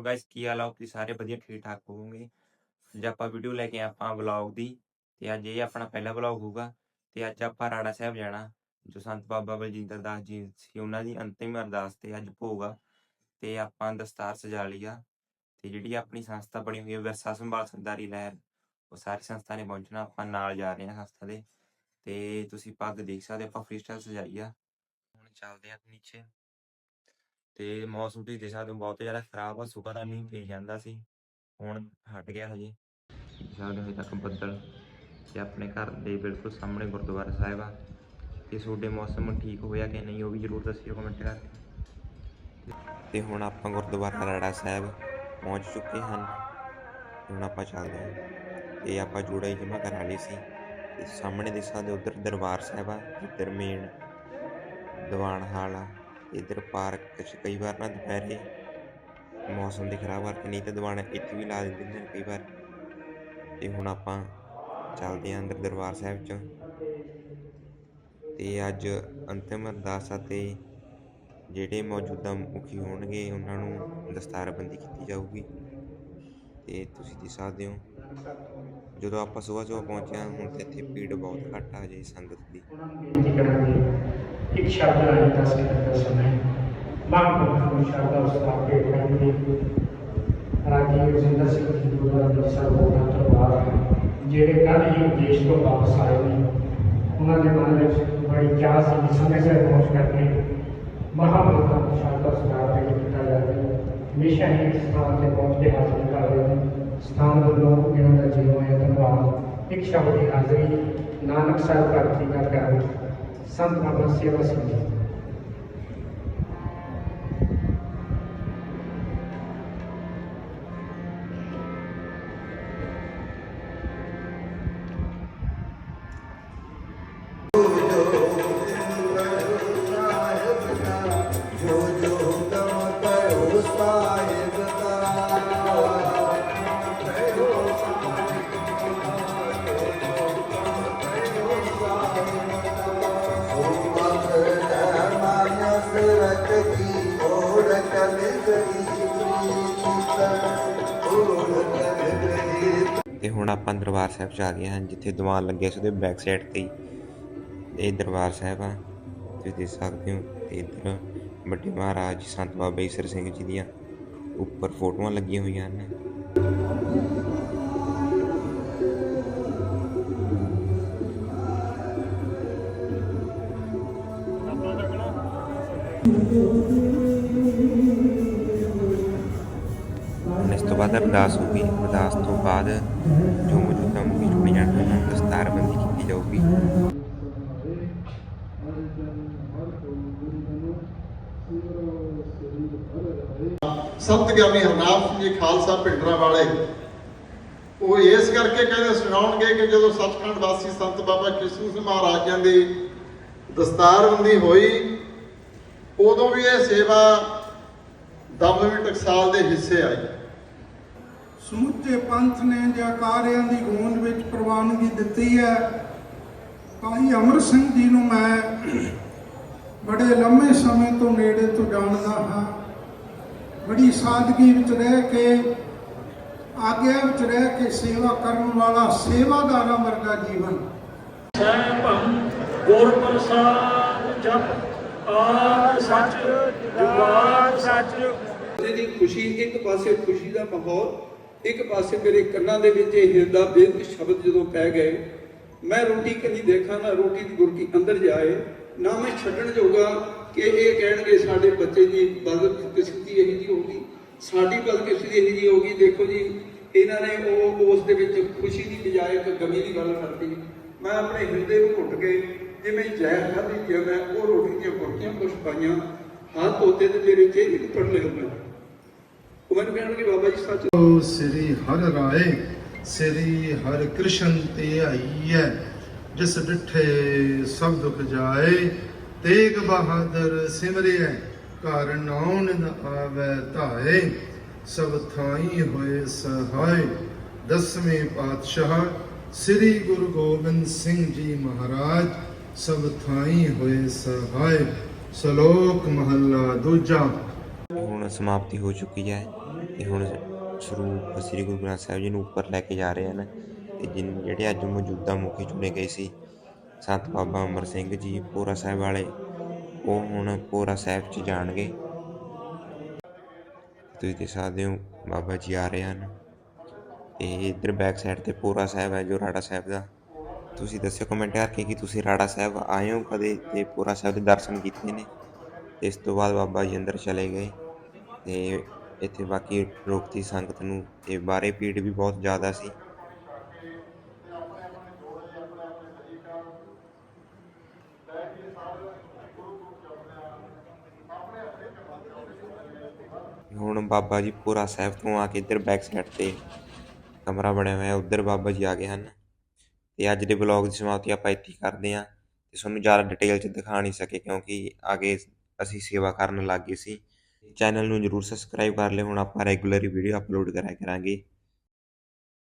ਹੋਰ ਗਾਇਸ ਕੀ ਹਾਲ ਆ ਤੁਸੀਂ ਸਾਰੇ ਵਧੀਆ ਠੀਕ ਠਾਕ ਹੋਵੋਗੇ ਅੱਜ ਆਪਾਂ ਵੀਡੀਓ ਲੈ ਕੇ ਆਪਾਂ ਵਲੌਗ ਦੀ ਤੇ ਅੱਜ ਇਹ ਆਪਣਾ ਪਹਿਲਾ ਵਲੌਗ ਹੋਊਗਾ ਤੇ ਅੱਜ ਆਪਾਂ ਰਾੜਾ ਸਾਹਿਬ ਜਾਣਾ ਜੋ ਸੰਤ ਬਾਬਾ ਬਲਜਿੰਦਰ ਦਾਸ ਜੀ ਸੀ ਉਹਨਾਂ ਦੀ ਅੰਤਿਮ ਅਰਦਾਸ ਤੇ ਅੱਜ ਭੋਗ ਤੇ ਆਪਾਂ ਦਸਤਾਰ ਸਜਾ ਲਿਆ ਤੇ ਜਿਹੜੀ ਆਪਣੀ ਸੰਸਥਾ ਬਣੀ ਹੋਈ ਹੈ ਵਿਰਸਾ ਸੰਭਾਲ ਸੰਦਾਰੀ ਲਹਿਰ ਉਹ ਸਾਰੀ ਸੰਸਥਾ ਨੇ ਪਹੁੰਚਣਾ ਆਪਾਂ ਨਾਲ ਜਾ ਰਹੇ ਹਾਂ ਸੰਸਥਾ ਦੇ ਤੇ ਤੁਸੀਂ ਪੱਗ ਦੇਖ ਸਕਦੇ ਹੋ, ਆਪਾਂ ਫ੍ਰੀ ਸਟਾਈਲ ਸਜਾਈ ਹੁਣ ਚੱਲਦੇ ਆ ਨੀਚੇ ਤੇ ਮੌਸਮ ਤੁਸੀਂ ਦੇਖ ਸਕਦੇ ਹੋ ਬਹੁਤ ਜ਼ਿਆਦਾ ਖਰਾਬ ਆ, ਸੁਬਹ ਦਾ ਮੀਂਹ ਪਈ ਜਾਂਦਾ ਸੀ, ਹੁਣ ਹਟ ਗਿਆ ਹਜੇ। ਦੇਖ ਹਜੇ ਤੱਕ ਬੱਦਲ ਤੇ ਆਪਣੇ ਘਰ ਦੇ ਬਿਲਕੁਲ ਸਾਹਮਣੇ ਗੁਰਦੁਆਰਾ ਸਾਹਿਬ ਆ। ਤੇ ਤੁਹਾਡੇ ਮੌਸਮ ਠੀਕ ਹੋਇਆ ਕਿ ਨਹੀਂ, ਉਹ ਵੀ ਜ਼ਰੂਰ ਦੱਸਿਓ ਕਮੈਂਟ ਕਰਕੇ ਤੇ। ਹੁਣ ਆਪਾਂ ਗੁਰਦੁਆਰਾ ਰਾੜਾ ਸਾਹਿਬ ਪਹੁੰਚ ਚੁੱਕੇ ਹਨ। ਹੁਣ ਆਪਾਂ ਚੱਲਦੇ ਹਾਂ। ਤੇ ਆਪਾਂ ਜੋੜਾ ਹੀ ਜਮ੍ਹਾਂ ਕਰਾ ਲਈ ਸੀ। ਤੇ ਸਾਹਮਣੇ ਦੇਖ ਸਕਦੇ ਹੋ ਉੱਧਰ ਦਰਬਾਰ ਸਾਹਿਬ ਆ, ਜਿੱਧਰ ਮੇਨ ਦੀਵਾਨ ਹਾਲ ਆ। ਇੱਧਰ ਪਾਰਕ 'ਚ ਕਈ ਵਾਰ ਨਾ ਦੁਪਹਿਰੇ ਮੌਸਮ ਦੇ ਖਰਾਬ ਕਰਕੇ ਨਹੀਂ ਤਾਂ ਦੀਵਾਨ ਇੱਥੇ ਵੀ ਲਾ ਦਿੰਦੇ ਨੇ ਕਈ ਵਾਰ। ਤੇ ਹੁਣ ਆਪਾਂ ਚੱਲਦੇ ਆਂ ਅੰਦਰ ਦਰਬਾਰ ਸਾਹਿਬ 'ਚ। ਤੇ ਅੱਜ ਅੰਤਿਮ ਅਰਦਾਸ ਅਤੇ ਜਿਹੜੇ ਮੌਜੂਦਾ ਮੁਖੀ ਹੋਣਗੇ, ਉਹਨਾਂ ਨੂੰ ਦਸਤਾਰਬੰਦੀ ਕੀਤੀ ਜਾਊਗੀ। ਤੇ ਤੁਸੀਂ ਦੇਖ ਸਕਦੇ ਹੋ, ਜਦੋਂ ਆਪਾਂ ਸਵੇਰ ਸਵੇਰ ਪਹੁੰਚੇ ਹਾਂ, ਹੁਣ ਤੇ ਇੱਥੇ ਭੀੜ ਬਹੁਤ ਘੱਟ ਆ ਜੇ ਸੰਗਤ ਦੀ। ਇੱਕ ਸ਼ਬਦ ਰਾਹੀਂ ਦਸ ਮਿੰਟ ਦਾ ਸਮਾਂ ਮਹਾਂਪੁਰਖ ਨੂੰ ਸ਼ਬਦ ਉਸਤਾਦ ਕੇ ਕਰਾਂਗੇ ਰਾਜੀ ਰਜਿੰਦਰ ਸਿੰਘ ਜੀ ਗੁਰਦੁਆਰਾ ਅੰਮ੍ਰਿਤਸਰ ਹੋਣਾ ਤੋਂ ਜਿਹੜੇ ਕੱਲ੍ਹ ਹੀ ਦੇਸ਼ ਤੋਂ ਵਾਪਸ ਆਏ ਨੇ, ਉਹਨਾਂ ਦੇ ਮਨ ਵਿੱਚ ਬੜੀ ਚਾਹ ਸੀ ਸਮੇਂ ਸਿਰ ਪਹੁੰਚ ਕਰਕੇ ਮਹਾਂਪੁਰਖਾਂ ਨੂੰ ਸ਼ਬਦ ਉਸਤਾਦ ਕੇ ਕੀਤਾ ਜਾਵੇ। ਹਮੇਸ਼ਾ ਹੀ ਇਸ ਸਥਾਨ ਤੇ ਪਹੁੰਚ ਕੇ ਹਾਜ਼ਰੀ ਕਰ ਰਹੇ ਨੇ। ਸਥਾਨ ਵੱਲੋਂ ਇਹਨਾਂ ਦਾ ਜੀਵਨ ਹੈ ਧੰਨਵਾਦ ਇੱਕ ਸ਼ਬਦ ਦੀ ਹਾਜ਼ਰੀ ਨਾਨਕ ਸਾਹਿਬ ਭਗਤੀ ਦਾ ਪਿਆਰ ਸੰਤ ਬਾਬਾ ਸੇਵਾ ਤੇ ਹੁਣ ਆਪਾਂ ਦਰਬਾਰ ਸਾਹਿਬ ਚ ਆ ਗਏ ਹਾਂ, ਜਿੱਥੇ ਦੀਵਾਨ ਲੱਗਿਆ ਸੀ ਉਹਦੇ ਬੈਕ ਸਾਈਡ ਤੇ ਹੀ। ਇਹ ਦਰਬਾਰ ਸਾਹਿਬ ਆ, ਤੁਸੀਂ ਦੇਖ ਸਕਦੇ ਹੋ, ਤੇ ਇੱਧਰ ਵੱਡੇ ਮਹਾਰਾਜ ਸੰਤ ਬਾਬਾ ਈਸਰ ਸਿੰਘ ਜੀ ਦੀਆਂ ਉੱਪਰ ਫੋਟੋਆਂ ਲੱਗੀਆਂ ਹੋਈਆਂ ਹਨ। ਹੁਣ ਇਸ ਤੋਂ ਬਾਅਦ ਅਰਦਾਸ ਹੋਊਗੀ ਅਰਦਾਸ ਤੋਂ ਬਾਅਦ ਜੋ ਮੌਜੂਦਾ ਮੁਖੀ ਚੁਣੇ ਜਾਣ ਉਹਨਾਂ ਨੂੰ ਦਸਤਾਰਬੰਦੀ ਕੀਤੀ ਜਾਊਗੀ। ਸੰਤ ਗਿਆਨੀ ਹਰਨਾਮ ਸਿੰਘ ਜੀ, ਖਾਲਸਾ ਪਿੰਡਰਾ ਵਾਲੇ। ਉਹ ਇਸ ਕਰਕੇ ਕਹਿੰਦੇ ਸੁਣਾਉਣਗੇ ਕਿ ਜਦੋਂ ਸੱਚਖੰਡ ਵਾਸੀ ਸੰਤ ਬਾਬਾ ਕ੍ਰਿਸ਼ਨ ਸਿੰਘ ਮਹਾਰਾਜਾਂ ਦੀ ਦਸਤਾਰਬੰਦੀ ਹੋਈ, ਉਦੋਂ ਵੀ ਇਹ ਸੇਵਾ ਦਮਦਮੀ ਟਕਸਾਲ ਦੇ ਹਿੱਸੇ ਆਈ। ਸਮੁੱਚੇ ਪੰਥ ਨੇ ਜਕਾਰਿਆਂ ਦੀ ਗੂੰਜ ਵਿੱਚ ਪ੍ਰਵਾਨਗੀ ਦਿੱਤੀ ਹੈ ਭਾਈ ਅਮਰ ਸਿੰਘ ਜੀ ਨੂੰ ਮੈਂ ਬੜੇ ਲੰਮੇ ਸਮੇਂ ਤੋਂ ਨੇੜੇ ਤੋਂ ਜਾਣਦਾ ਹਾਂ। ਬੜੀ ਸਾਦਗੀ ਵਿੱਚ ਰਹਿ ਕੇ ਆਗਿਆ ਵਿੱਚ ਰਹਿ ਕੇ ਸੇਵਾ ਕਰਨ ਵਾਲਾ ਸੇਵਾਦਾਰਾਂ ਵਰਗਾ ਜੀਵਨ। ਸਹਿਬੰ ਗੁਰ ਪ੍ਰਸਾਦ ਜਪ ਆਦ ਸੱਚ ਜੁਗਾਦ ਸੱਚ। ਦੀ ਖੁਸ਼ੀ ਇੱਕ ਪਾਸੇ ਖੁਸ਼ੀ ਦਾ ਮਾਹੌਲ ਇੱਕ ਪਾਸੇ ਮੇਰੇ ਕੰਨਾਂ ਦੇ ਵਿੱਚ ਇਹ ਹਿਰਦਾ ਬੇਦ ਸ਼ਬਦ ਜਦੋਂ ਪੈ ਗਏ, ਮੈਂ ਰੋਟੀ ਕਦੀ ਦੇਖਾਂ, ਨਾ ਰੋਟੀ ਦੀ ਗੁਰਕੀ ਅੰਦਰ ਜਾਏ, ਨਾ ਮੈਂ ਛੱਡਣ ਜੋਗਾ ਕਿ ਇਹ ਕਹਿਣਗੇ ਸਾਡੇ ਬੱਚੇ ਦੀ ਬਦਕਿਸਮਤੀ ਇਹੀ ਜੀ ਹੋਗੀ ਸਾਡੀ ਬਦਕਿਸਮਤੀ ਇਹੀ ਜੀ ਹੋਗੀ ਦੇਖੋ ਜੀ, ਇਹਨਾਂ ਨੇ ਉਹ, ਉਸ ਦੇ ਵਿੱਚ ਖੁਸ਼ੀ ਦੀ ਬਜਾਏ ਇੱਕ ਗਮੀ ਦੀ ਗੱਲ ਕਰਤੀ। ਮੈਂ ਆਪਣੇ ਹਿਰਦੇ ਨੂੰ ਘੁੱਟ ਕੇ ਜਿਵੇਂ ਜ਼ਹਿਰ ਖਾਧੀ ਕਿ ਮੈਂ ਉਹ ਰੋਟੀ ਦੀਆਂ ਬੁਰਕੀਆਂ ਕੁਛ ਪਾਈਆਂ, ਹੱਥ ਧੋਤੇ ਤੇ ਮੇਰੇ ਚਿਹਰੇ ਨੂੰ ਪੜ ਲਿਆ ਉਹ ਮੈਨੂੰ ਕਹਿਣਗੇ ਬਾਬਾ ਜੀ ਸੱਚ ਓ ਸ੍ਰੀ ਹਰਿ ਰਾਏ ਸ੍ਰੀ ਹਰਿ ਕ੍ਰਿਸ਼ਨ ਤੇ ਆਈ ਹੈ ਜਿਸ ਡਿਠੇ ਸਭ ਦੁਖ ਜਾਏ ਤੇਗ ਬਹਾਦਰ ਸਿਮਰਿਐ ਘਰ ਨਾਉਣ ਨ ਆਵੈ ਧਾਏ ਸਭ ਥਾਈ ਹੋਏ ਸਹਾਇ ਦਸਵੇਂ ਪਾਤਸ਼ਾਹ ਸ੍ਰੀ ਗੁਰੂ ਗੋਬਿੰਦ ਸਿੰਘ ਜੀ ਮਹਾਰਾਜ ਸਭ ਥਾਈ ਹੋਏ ਸਹਾਇ ਸ਼ਲੋਕ ਮਹੱਲਾ ਦੂਜਾ। ਹੁਣ ਸਮਾਪਤੀ ਹੋ ਚੁੱਕੀ ਹੈ। ਤੇ ਹੁਣ ਸਰੂਪ ਸ੍ਰੀ ਗੁਰੂ ਗ੍ਰੰਥ ਸਾਹਿਬ ਜੀ ਨੂੰ ਉੱਪਰ ਲੈ ਕੇ ਜਾ ਰਹੇ ਹਨ ਤੇ ਜਿਨ ਜਿਹੜੇ ਅੱਜ ਮੌਜੂਦਾ ਮੁਖੀ ਚੁਣੇ ਗਏ ਸੀ, ਸੰਤ ਬਾਬਾ ਅਮਰ ਸਿੰਘ ਜੀ, ਪੂਰਾ ਸਾਹਿਬ ਵਾਲੇ, ਉਹ ਹੁਣ ਪੂਰਾ ਸਾਹਿਬ 'ਚ ਜਾਣਗੇ। ਤੁਸੀਂ ਦੇਖ ਸਕਦੇ ਹੋ, ਬਾਬਾ ਜੀ ਆ ਰਹੇ ਹਨ। ਤੇ ਇੱਧਰ ਬੈਕ ਸਾਈਡ ਤੇ ਪੂਰਾ ਸਾਹਿਬ ਹੈ ਜੋ ਰਾੜਾ ਸਾਹਿਬ ਦਾ। ਤੁਸੀਂ ਦੱਸਿਓ ਕਮੈਂਟ ਕਰਕੇ ਕਿ ਤੁਸੀਂ ਰਾੜਾ ਸਾਹਿਬ ਆਏ ਹੋ ਕਦੇ ਤੇ ਪੂਰਾ ਸਾਹਿਬ ਦੇ ਦਰਸ਼ਨ ਕੀਤੇ ਨੇ? ਤੇ ਇਸ ਤੋਂ ਬਾਅਦ ਬਾਬਾ ਜੀ ਅੰਦਰ ਚਲੇ ਗਏ ਤੇ ਇੱਥੇ ਬਾਕੀ ਰੋਕਤੀ ਸੰਗਤ ਨੂੰ ਤੇ ਬਾਰੇ ਭੀੜ ਵੀ ਬਹੁਤ ਜ਼ਿਆਦਾ ਸੀ। ਹੁਣ ਬਾਬਾ ਜੀ ਪੂਰਾ ਸਾਹਿਬ ਤੋਂ ਆ ਕੇ ਇੱਧਰ ਬੈਕ ਸਾਈਡ ਤੇ ਕਮਰਾ ਬਣਿਆ ਹੋਇਆ, ਉੱਧਰ ਬਾਬਾ ਜੀ ਆ ਗਏ ਹਨ। ਤੇ ਅੱਜ ਦੇ ਵਲੌਗ ਦੀ ਸਮਾਪਤੀ ਆਪਾਂ ਇੱਥੇ ਕਰਦੇ ਹਾਂ। ਤੇ ਤੁਹਾਨੂੰ ਜ਼ਿਆਦਾ ਡਿਟੇਲ ਚ ਦਿਖਾ ਨਹੀਂ ਸਕੇ ਕਿਉਂਕਿ ਅੱਗੇ ਅਸੀਂ ਸੇਵਾ ਕਰਨ ਲੱਗ ਗਏ ਸੀ। ਚੈਨਲ ਨੂੰ ਜਰੂਰ ਸਬਸਕ੍ਰਾਈਬ ਕਰ ਲਿਓ। ਹੁਣ ਆਪਾਂ ਰੈਗੂਲਰ ਵੀਡੀਓ ਅਪਲੋਡ ਕਰਿਆ ਕਰਾਂਗੇ।